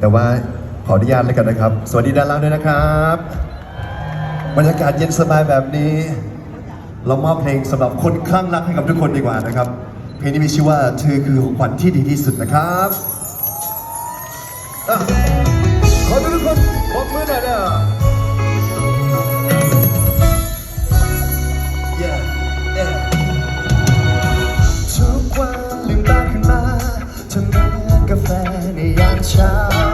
แต่ว่าขออนุญาตแล้วกันนะครับ สวัสดีดาราด้วยนะครับบรรยากาศเย็นสบายแบบนี้ เรามอบเพลงสำหรับคนคลั่งรักให้กับทุกคนดีกว่านะครับ เพลงนี้มีชื่อว่าเธอคือของขวัญที่ดีที่สุดนะครับขอทุกคนปรบมือหน่อยนะทุกวันลืมตาขึ้นมาทำงานกาแฟในยามเช้า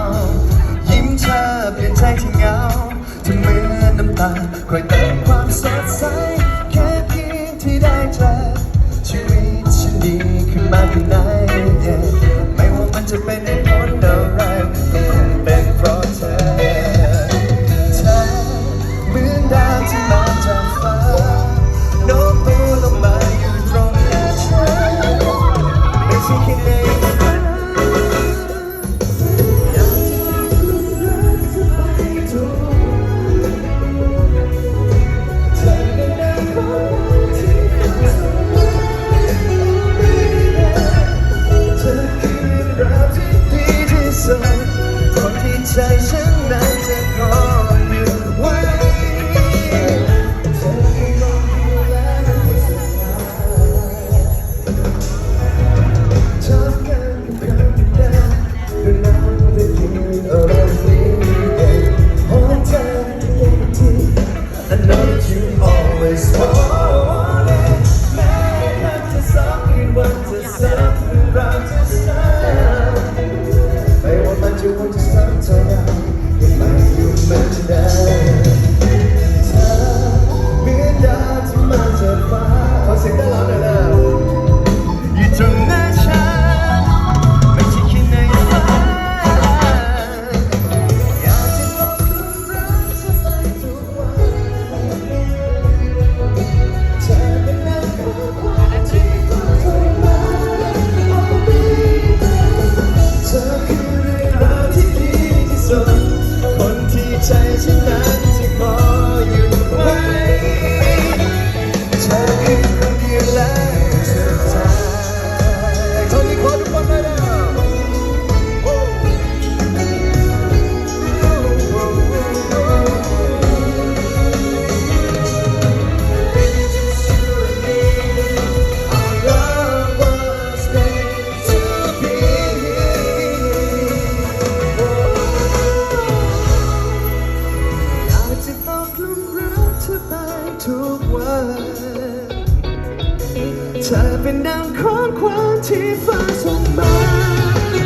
ธอเป็นดังของความที่ฟ้าส่งมา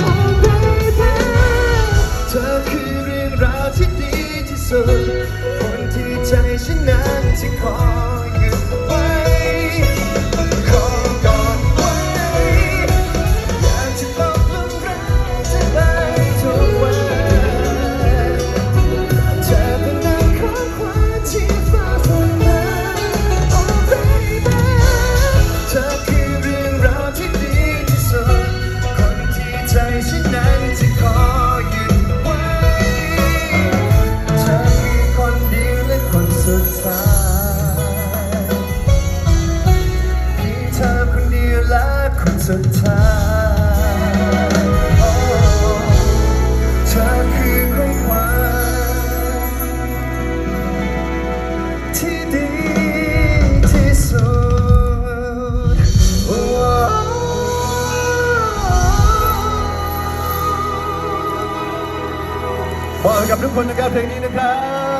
Oh baby เธอคือเรื่องราวที่ดีที่สุด ละคนสุดท้ายโอ้เธอคือของขวัญที่ดีที่สุดโอ้บอกกับทุกคนนะครับเพลงนี้นะครับ